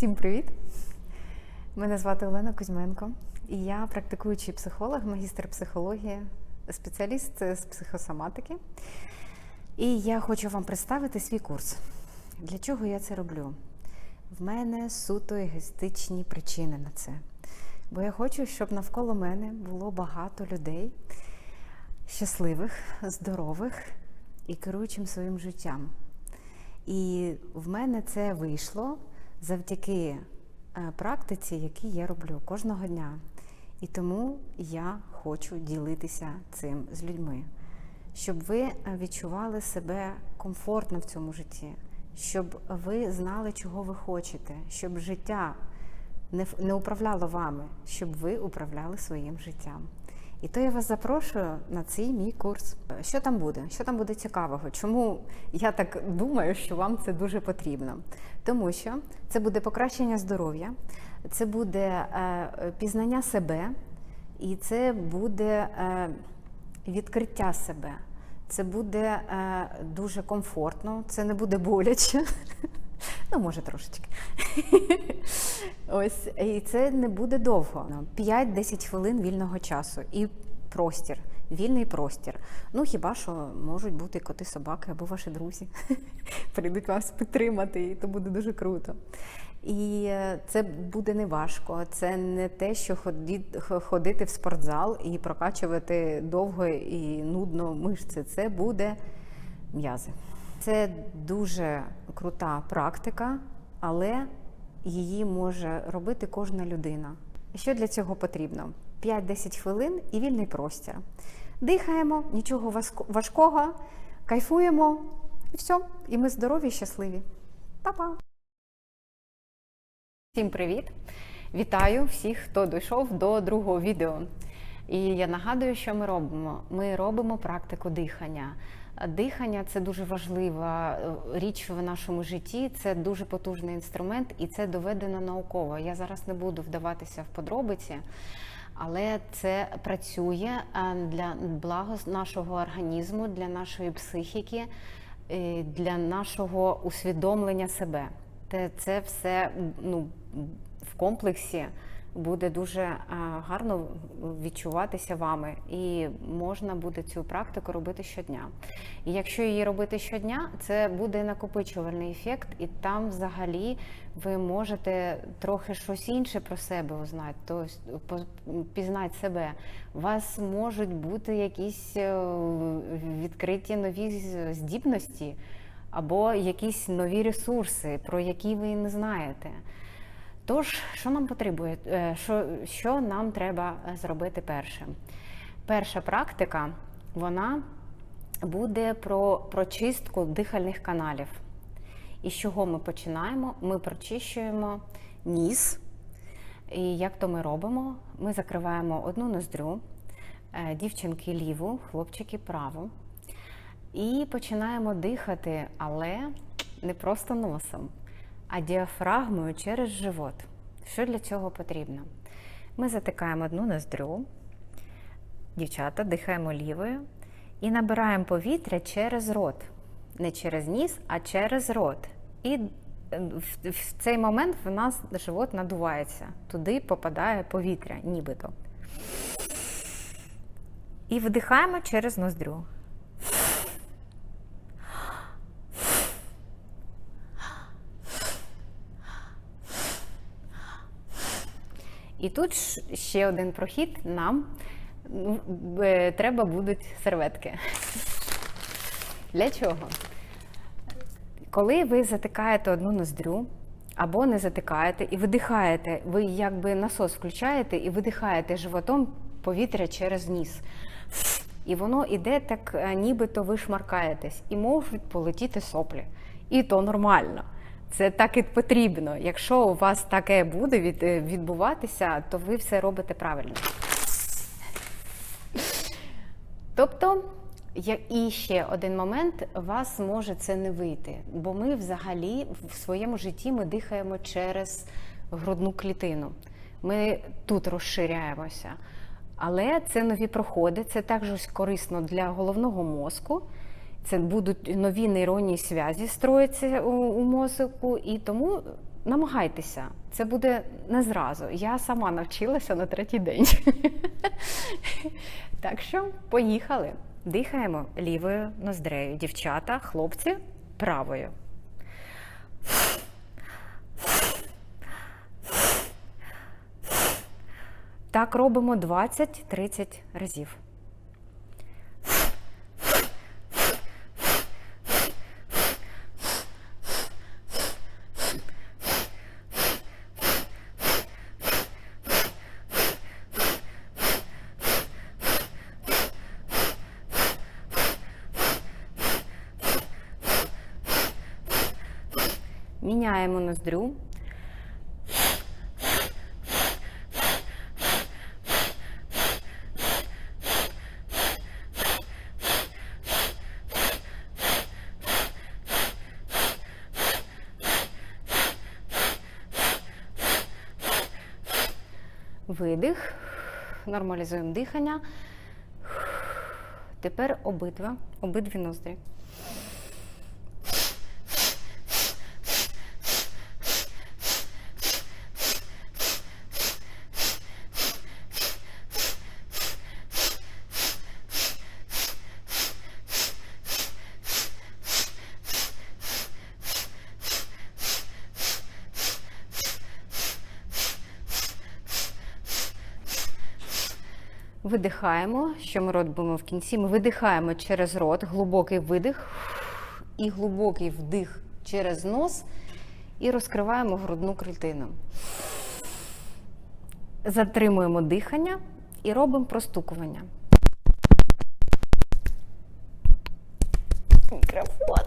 Всім привіт! Мене звати Олена Кузьменко, і я практикуючий психолог, магістр психології, спеціаліст з психосоматики. І я хочу вам представити свій курс. Для чого я це роблю? В мене суто егоїстичні причини на це. Бо я хочу, щоб навколо мене було багато людей щасливих, здорових і керуючим своїм життям. І в мене це вийшло завдяки е, практиці, які я роблю кожного дня. І тому я хочу ділитися цим з людьми, щоб ви е, відчували себе комфортно в цьому житті, щоб ви знали, чого ви хочете, щоб життя не, управляло вами, щоб ви управляли своїм життям. І то я вас запрошую на цей мій курс. Що там буде? Що там буде цікавого? Чому я так думаю, що вам це дуже потрібно? Тому що це буде покращення здоров'я, це буде е, пізнання себе, і це буде е, відкриття себе. Це буде е, дуже комфортно, це не буде боляче. Ну, може, трошечки. Ось, і це не буде довго. 5-10 хвилин вільного часу і простір, вільний простір. Ну, хіба що можуть бути коти, собаки або ваші друзі. Прийдуть вас підтримати, і то буде дуже круто. І е, це буде не важко. Це не те, що ходити в спортзал і прокачувати довго і нудно мишці. Це буде м'язи. Це дуже крута практика, але її може робити кожна людина. Що для цього потрібно? 5-10 хвилин і вільний простір. Дихаємо, нічого важкого, кайфуємо, і все. І ми здорові і щасливі. Па-па! Всім привіт! Вітаю всіх, хто дійшов до другого відео. І я нагадую, що ми робимо. Ми робимо практику дихання. Дихання це дуже важлива е, річ в нашому житті. Це дуже потужний інструмент, і це доведено науково. Я зараз не буду вдаватися в подробиці, але це працює е, для благо нашого організму, для нашої психіки, е, для нашого усвідомлення себе. Це все ну, в комплексі буде дуже е, гарно відчуватися вами, і можна буде цю практику робити щодня. І якщо її робити щодня, це буде накопичувальний ефект, і там взагалі ви можете трохи щось інше про себе узнати, тобто пізнати себе. У вас можуть бути якісь е, відкриті нові здібності або якісь нові ресурси, про які ви не знаєте. Тож, що нам потребує, е, що, що нам треба е, зробити перше? Перша практика вона буде про прочистку дихальних каналів. І з чого ми починаємо? Ми прочищуємо ніс. І як то ми робимо? Ми закриваємо одну ноздрю, е, дівчинки ліву, хлопчики праву. І починаємо дихати, але не просто носом, а діафрагмою через живот. Що для цього потрібно? Ми затикаємо одну ноздрю, дівчата, дихаємо лівою і набираємо повітря через рот. Не через ніс, а через рот. І е, в, в цей момент в нас живот надувається. Туди попадає повітря, нібито. І вдихаємо через ноздрю. І тут ще один прохід нам треба будуть серветки. Для чого? Коли ви затикаєте одну ноздрю або не затикаєте і видихаєте, ви якби насос включаєте і видихаєте животом повітря через ніс. І воно іде так, е, нібито ви шмаркаєтесь, і можуть полетіти соплі. І то нормально. Це так і потрібно. Якщо у вас таке буде е, відбуватися, то ви все робите правильно. Тобто, і ще один момент, вас може це не вийти, бо ми взагалі в своєму житті ми дихаємо через грудну клітину. Ми тут розширяємося. Але це нові проходи, це також корисно для головного мозку. Це будуть нові нейронні зв'язі строїться у, у мозку, і тому намагайтеся, це буде не зразу. Я сама навчилася на третій день. Так що поїхали. Дихаємо лівою ноздрею. Дівчата, хлопці правою. Так робимо 20-30 разів. Міняємо ноздрю. Видих. Нормалізуємо дихання. Тепер обидва, обидві ноздрі. Видихаємо. Що ми робимо в кінці? Ми видихаємо через рот, глибокий видих і глибокий вдих через нос, і розкриваємо грудну клітину. Затримуємо дихання і робимо простукування. Мікрофон.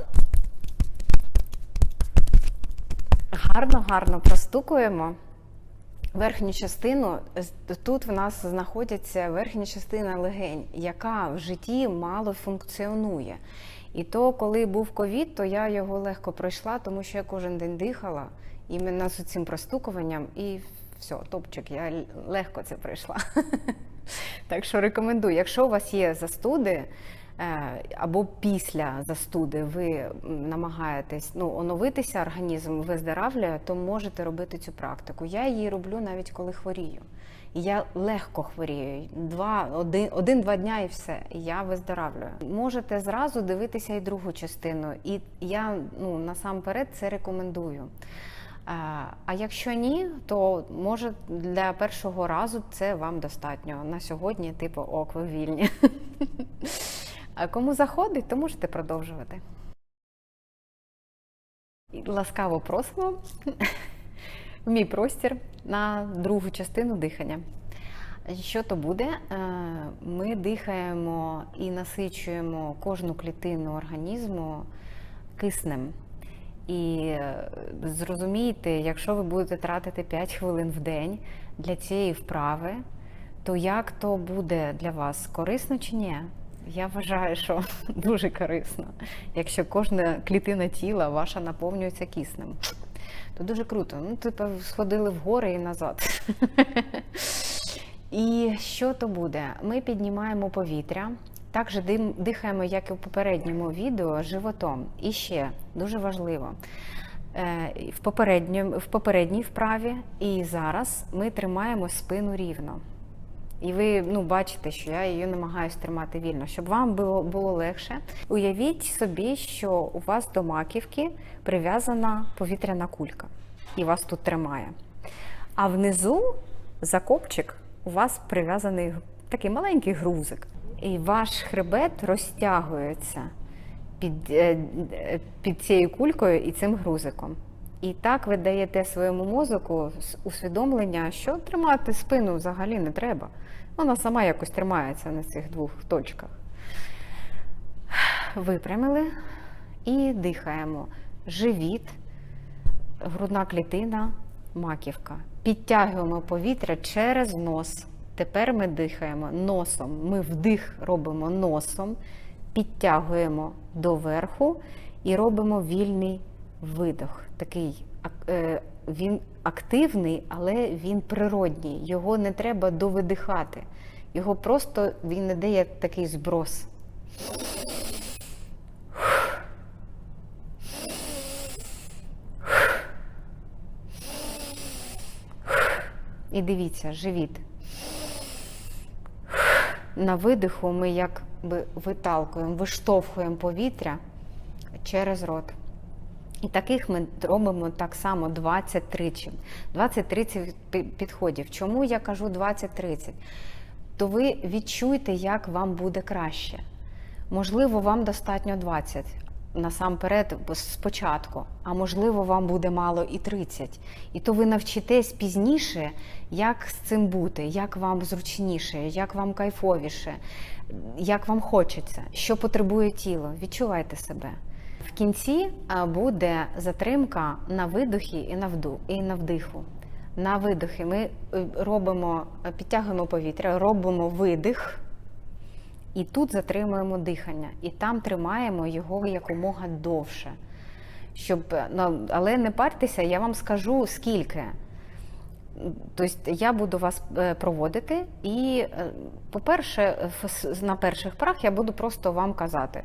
Гарно, гарно простукуємо. Верхню частину тут в нас знаходиться верхня частина легень, яка в житті мало функціонує. І то, коли був ковід, то я його легко пройшла, тому що я кожен день дихала іменно з цим простукуванням, і все, топчик, я легко це пройшла. Так що рекомендую, якщо у вас є застуди. Або після застуди ви намагаєтесь ну, оновитися, організм виздоравлює, то можете робити цю практику. Я її роблю навіть коли хворію. І я легко хворію. Два, один, один-два дня і все. І я виздоравлюю. Можете зразу дивитися і другу частину. І я ну, насамперед це рекомендую. А якщо ні, то може для першого разу це вам достатньо. На сьогодні, типу, ок, ви вільні. А кому заходить, то можете продовжувати. Ласкаво просимо в мій простір на другу частину дихання. Що то буде? Е, ми дихаємо і насичуємо кожну клітину організму киснем. І е, зрозумійте, якщо ви будете тратити 5 хвилин в день для цієї вправи, то як то буде для вас корисно чи ні? Я вважаю, що дуже корисно. Якщо кожна клітина тіла ваша наповнюється киснем, то дуже круто. Ну, типу, сходили в гори і назад. І що то буде? Ми піднімаємо повітря, так же дихаємо, як і в попередньому відео, животом. І ще дуже важливо. Е, в в попередній вправі і зараз ми тримаємо спину рівно. І ви ну, бачите, що я її намагаюся тримати вільно, щоб вам було було легше. Уявіть собі, що у вас до маківки прив'язана повітряна кулька, і вас тут тримає. А внизу за копчик у вас прив'язаний такий маленький грузик. І ваш хребет розтягується під, е, під цією кулькою і цим грузиком. І так ви даєте своєму мозоку усвідомлення, що тримати спину взагалі не треба. Вона сама якось тримається на цих двох точках. Випрямили і дихаємо. Живіт, грудна клітина, маківка. Підтягуємо повітря через нос. Тепер ми дихаємо носом. Ми вдих робимо носом, підтягуємо доверху і робимо вільний видох. Такий е, він активний, але він природній. Його не треба довидихати. Його просто він не дає такий зброс. І дивіться, живіт. На видиху ми якби виталкуємо, виштовхуємо повітря через рот. І таких ми робимо так само 20-30. 20-30 підходів. Чому я кажу 20-30? То ви відчуйте, як вам буде краще. Можливо, вам достатньо 20 насамперед спочатку, а можливо, вам буде мало і 30. І то ви навчитесь пізніше, як з цим бути, як вам зручніше, як вам кайфовіше, як вам хочеться, що потребує тіло. Відчувайте себе. В кінці буде затримка на видохі і на вду, і на вдиху. На видохи ми е, робимо, е, підтягуємо повітря, робимо видих. І тут затримуємо дихання, і там тримаємо його якомога довше. Щоб, ну, але не партеся, я вам скажу скільки. Тобто я буду вас проводити, і, по-перше, на перших прах я буду просто вам казати: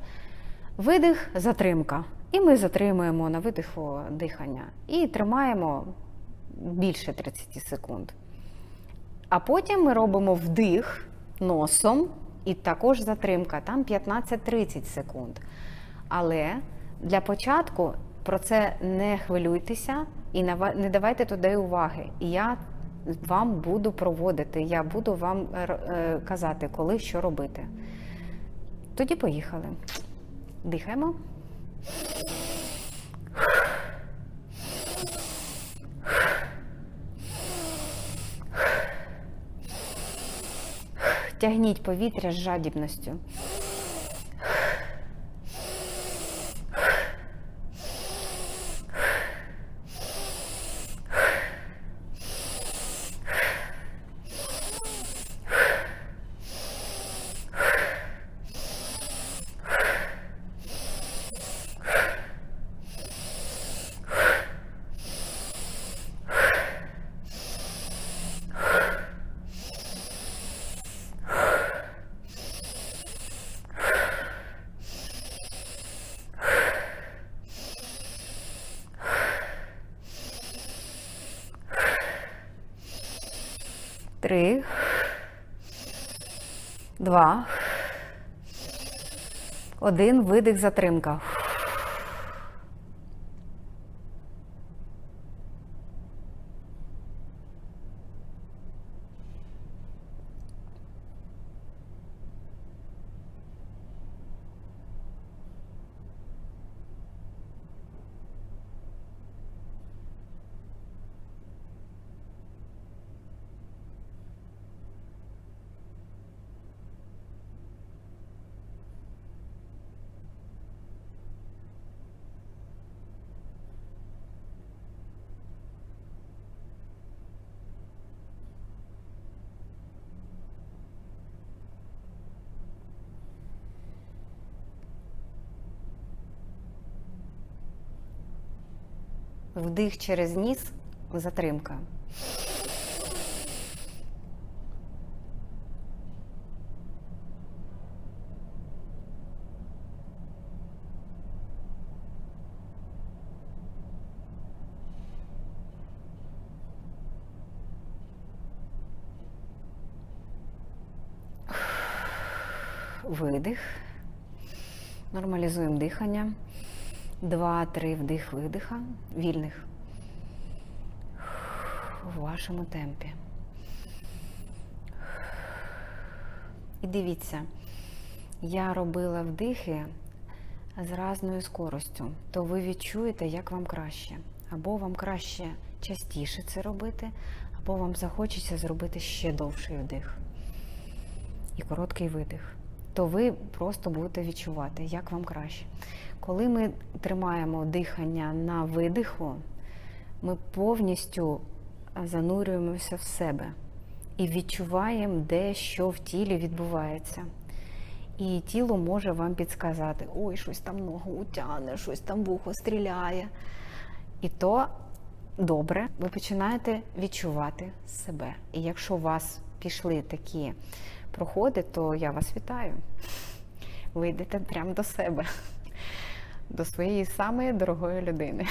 видих, затримка. І ми затримуємо на видиху дихання і тримаємо більше 30 секунд. А потім ми робимо вдих носом і також затримка, там 15-30 секунд. Але для початку про це не хвилюйтеся і не давайте туди уваги. І я вам буду проводити, я буду вам е, е, казати, коли що робити. Тоді поїхали. Дихаємо. Тягніть повітря з жадібністю. Три. Два. Один. Видих, затримка. Вдих через ніс, затримка. Видих. Нормалізуємо дихання. Два-три вдих видиха, вільних. У вашому темпі. І дивіться, я робила вдихи з разною скоростю, то ви відчуєте, як вам краще. Або вам краще частіше це робити, або вам захочеться зробити ще довший вдих і короткий видих. То ви просто будете відчувати, як вам краще. Коли ми тримаємо дихання на видиху, ми повністю занурюємося в себе і відчуваємо, де що в тілі відбувається. І тіло може вам підсказати: ой, щось там ногу утягне, щось там вухо стріляє. І то добре, ви починаєте відчувати себе. І якщо у вас пішли такі проходи, то я вас вітаю. Ви йдете прямо до себе, до своєї самої дорогої людини.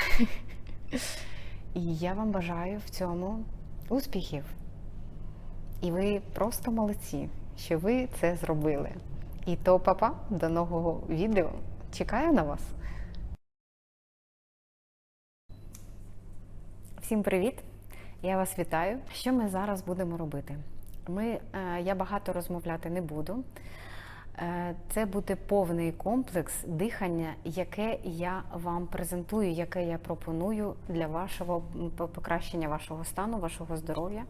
І я вам бажаю в цьому успіхів. І ви просто молодці, що ви це зробили. І то, папа, до нового відео. Чекаю на вас. Всім привіт! Я вас вітаю. Що ми зараз будемо робити? Ми, е, я багато розмовляти не буду. Е, Це буде повний комплекс дихання, яке я вам презентую, яке я пропоную для вашого покращення вашого стану, вашого здоров'я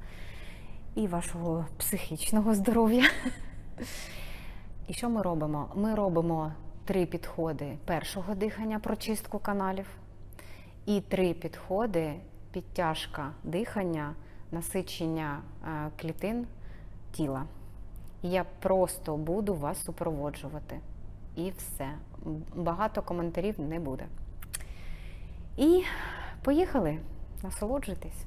і вашого психічного здоров'я. І що ми робимо? Ми робимо три підходи першого дихання, прочистку каналів, і три підходи підтяжка дихання, насичення е, клітин тіла. Я просто буду вас супроводжувати. І все. Багато коментарів не буде. І поїхали. Насолоджуйтесь.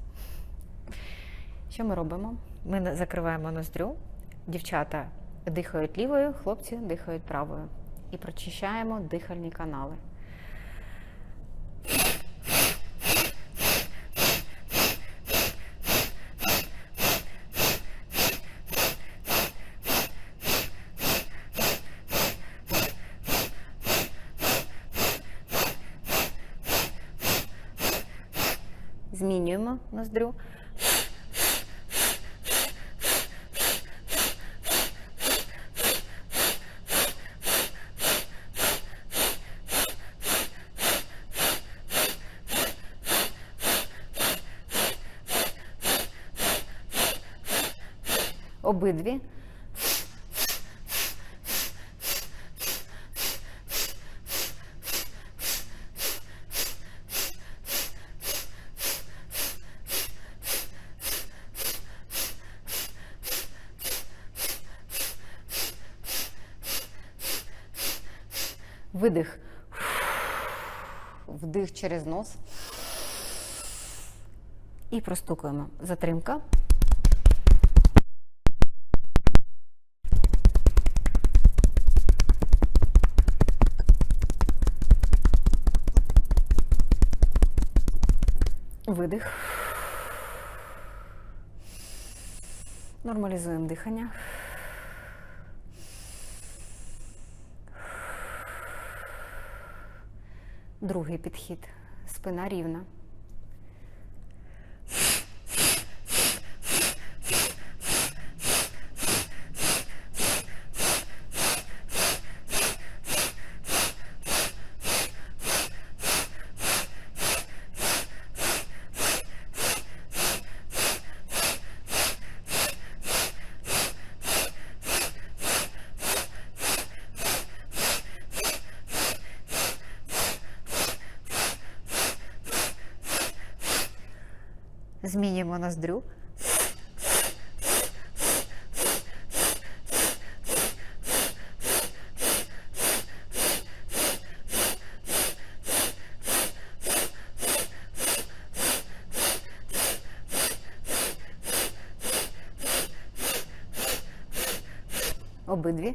Що ми робимо? Ми закриваємо ноздрю. Дівчата дихають лівою, хлопці дихають правою. І прочищаємо дихальні канали. Змінюємо ноздрю. Обидві. Видих. Вдих через нос. І простукуємо. Затримка. Видих. Нормалізуємо дихання. Другий підхід. Спина рівна. Змінюємо ноздрю. Обидві.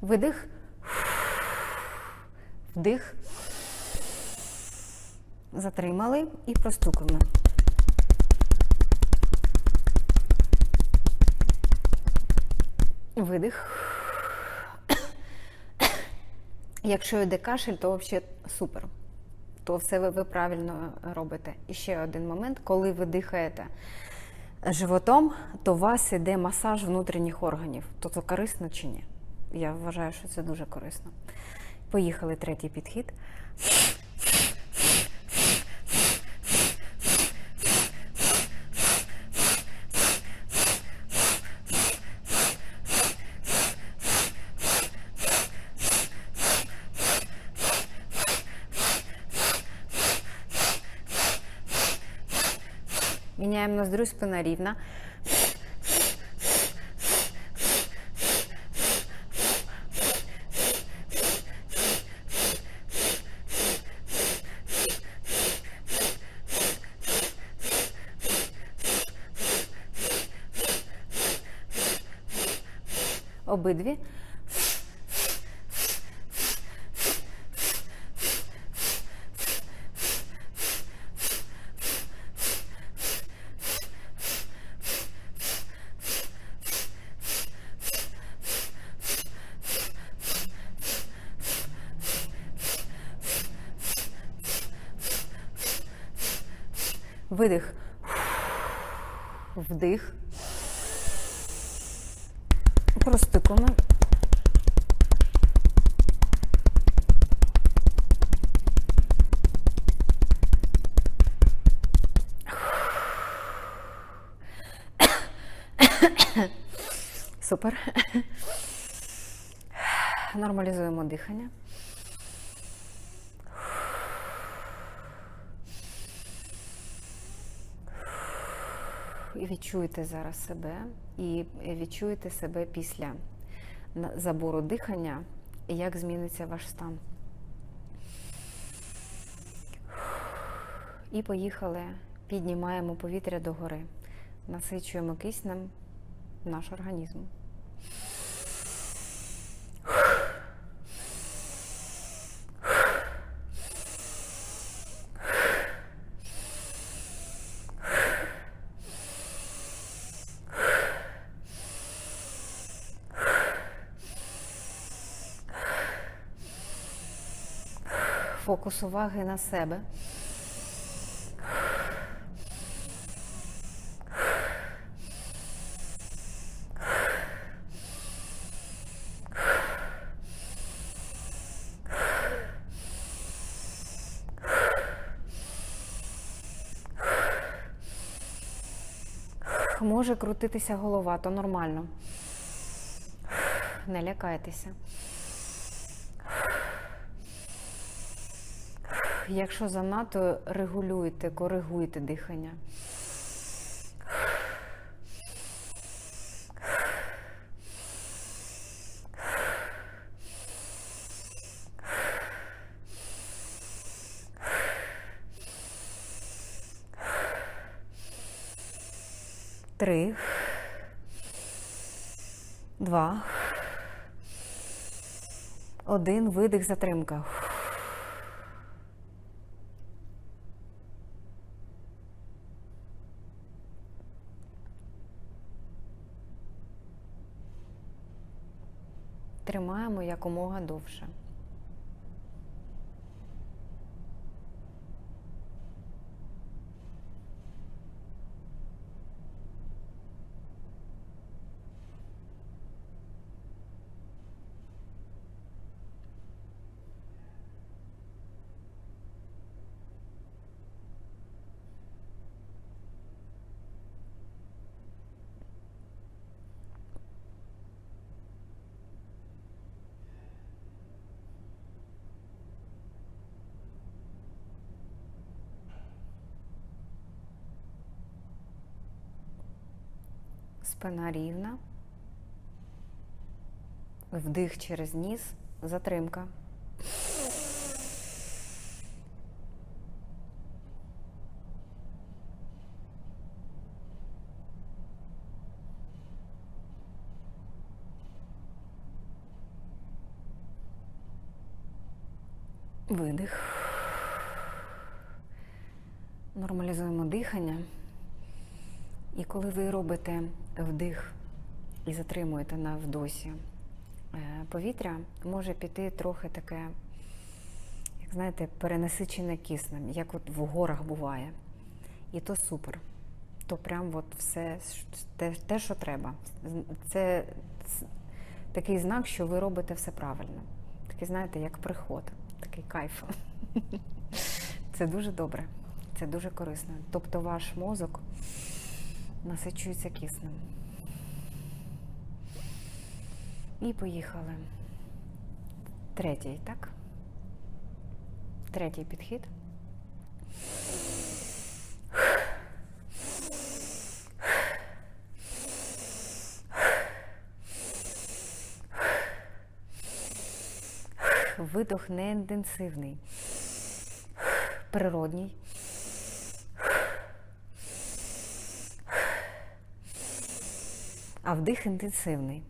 Видих. Вдих. Затримали і простукуємо. Видих. Якщо йде кашель, то взагалі супер. То все ви, ви правильно робите. І ще один момент, коли ви дихаєте животом, то у вас іде масаж внутрішніх органів. То це корисно чи ні? Я вважаю, що це дуже корисно. Поїхали третій підхід. Наклоняем ноздрю, спина ровно. Обидві. Видих. Вдих. Простикуємо. Супер. Нормалізуємо дихання. І відчуйте зараз себе, і відчуйте себе після забору дихання, і як зміниться ваш стан. І поїхали, піднімаємо повітря догори, насичуємо киснем наш організм. Фокус уваги на себе. Може крутитися голова, то нормально. Не лякайтеся. Якщо занадто регулюйте, коригуйте дихання. Три. Два. Один. Видих, затримка. Тримаємо якомога довше. Спина рівна. Вдих через ніс, затримка. Видих. Нормалізуємо дихання. І коли ви робите вдих і затримуєте на вдосі е, повітря, може піти трохи таке, як знаєте, перенасичене киснем, як от в горах буває. І то супер. То прям от все те, те, що треба. Це такий знак, що ви робите все правильно. Такий, знаєте, як приход, такий кайф. Це дуже добре, це дуже корисно. Тобто ваш мозок насичується киснем. І поїхали. Третій, так? Третій підхід. Видох не інтенсивний, природній. Вдих інтенсивний.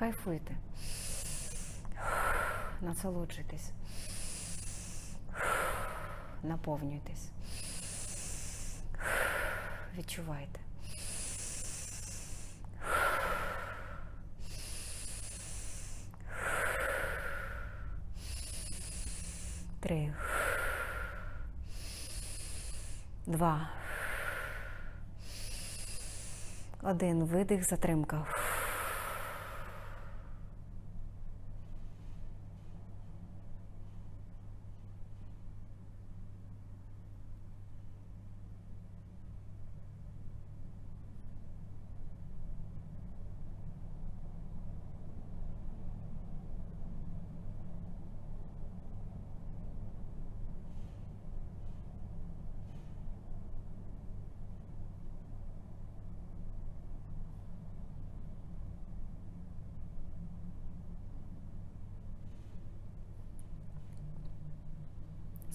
Кайфуйте. Насолоджуйтесь. Наповнюйтесь. Відчувайте. Три. Два. Один. Видих, затримка.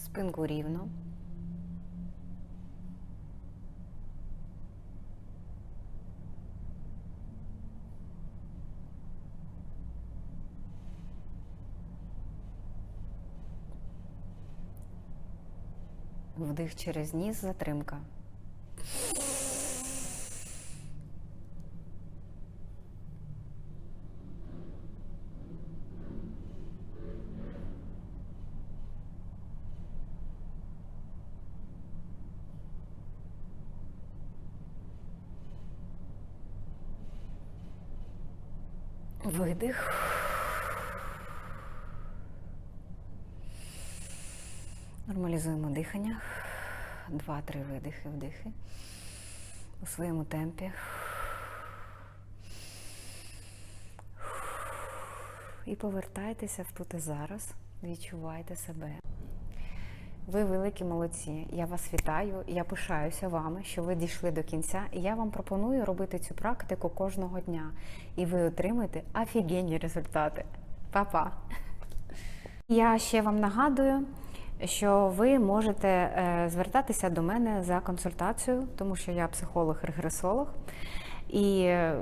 Спинку рівно. Вдих через ніс, затримка. Видих. Нормалізуємо дихання. Два-три видихи, вдихи. У своєму темпі. І повертайтеся в тут і зараз. Відчувайте себе. Ви великі молодці. Я вас вітаю. Я пишаюся вами, що ви дійшли до кінця. І я вам пропоную робити цю практику кожного дня. І ви отримаєте офігенні результати. Па-па! Я ще вам нагадую, що ви можете е, звертатися до мене за консультацією, тому що я психолог-регресолог. І е,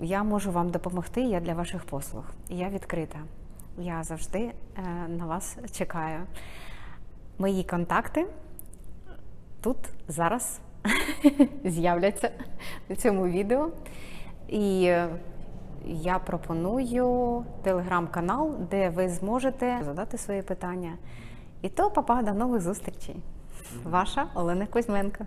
я можу вам допомогти. Я для ваших послуг. Я відкрита. Я завжди е, на вас чекаю. Мої контакти тут зараз з'являться на цьому відео. І е, я пропоную телеграм-канал, де ви зможете задати свої питання. І то, папа, до нових зустрічей. Ваша Олена Кузьменко.